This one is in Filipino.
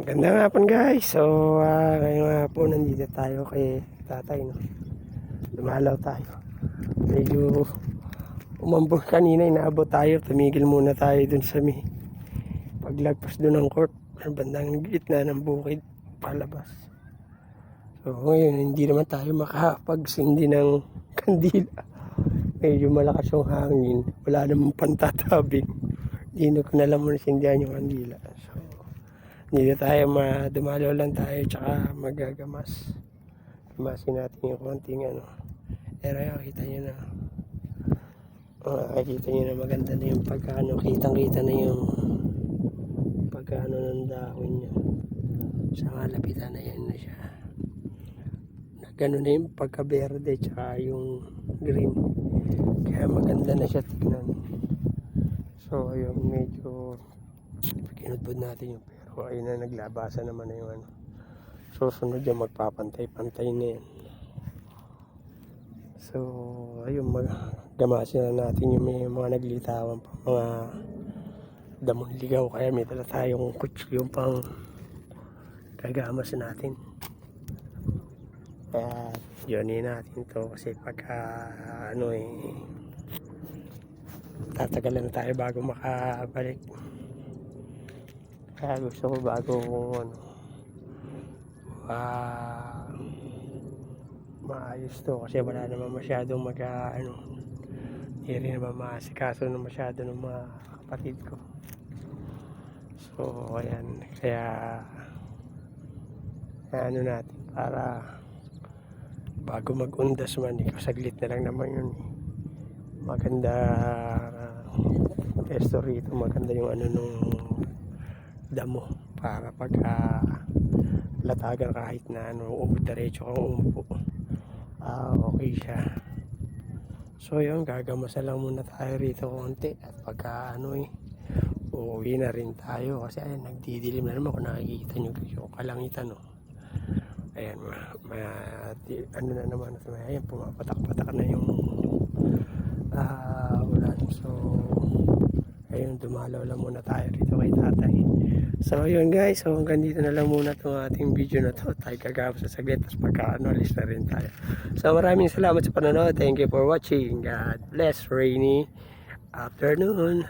Magandang hapon guys. So, uh, ngayong hapon nandito tayo kay tatay. No? Lumalaw tayo. Medyo umambon kanina, inaabot tayo. Tumigil muna tayo dun sa may paglagpas dun ng court. Bandang gitna ng bukid palabas. So, ngayon hindi naman tayo makapagsindi ng kandila. Medyo malakas yung hangin. Wala namang pantatabing. Hindi ko na alam mo sindihan yung kandila. So, na tayo madumalaw lang tayo tsaka magagamas. Gamasin natin yung konting ano. Pero yan, kita nyo na. Uh, nakikita nyo na maganda na yung pagkano. Kitang kita na yung pagkano ng dahon niya. Sa malapitan na yan na siya. Na Ganun na yung pagka-verde tsaka yung green. Kaya maganda na siya tignan. So, ayun, medyo kinudbod natin yung pero ayun na naglabasa naman na yung ano. Susunod yung magpapantay-pantay na yan. So, ayun, magamasin na natin yung may mga naglitawan pa, mga damon ligaw. Kaya may dala tayong kutsilyo pang gagamas natin. Kaya, yun natin to kasi pagka, ano eh, tatagalan na tayo bago makabalik. Kaya gusto ko bago ano, ah, maayos to kasi wala naman masyadong mag ah, ano, hindi rin naman maasikaso na masyado ng mga kapatid ko. So, ayan, kaya ano natin para bago mag-undas man, ikaw saglit na lang naman yun. Maganda uh, rito, maganda yung ano nung damo para pag ah, latagan kahit na ano umupo diretso kang umupo. Ah okay siya. So yun gagamasa lang muna tayo rito konti at pagka ano eh uuwi na rin tayo kasi ayun nagdidilim na naman kung nakikita nyo yung kalangitan no ayan ma, ma- di- ano na naman ayan pumapatak-patak na yung ah ulan. So ayun dumalaw lang muna tayo rito kay tatay. So ayun guys. So hanggang dito na lang muna itong ating video na to. Tayo kagawin sa saglit tapos pagka ano alis na rin tayo. So maraming salamat sa panonood. Thank you for watching. God bless. Rainy afternoon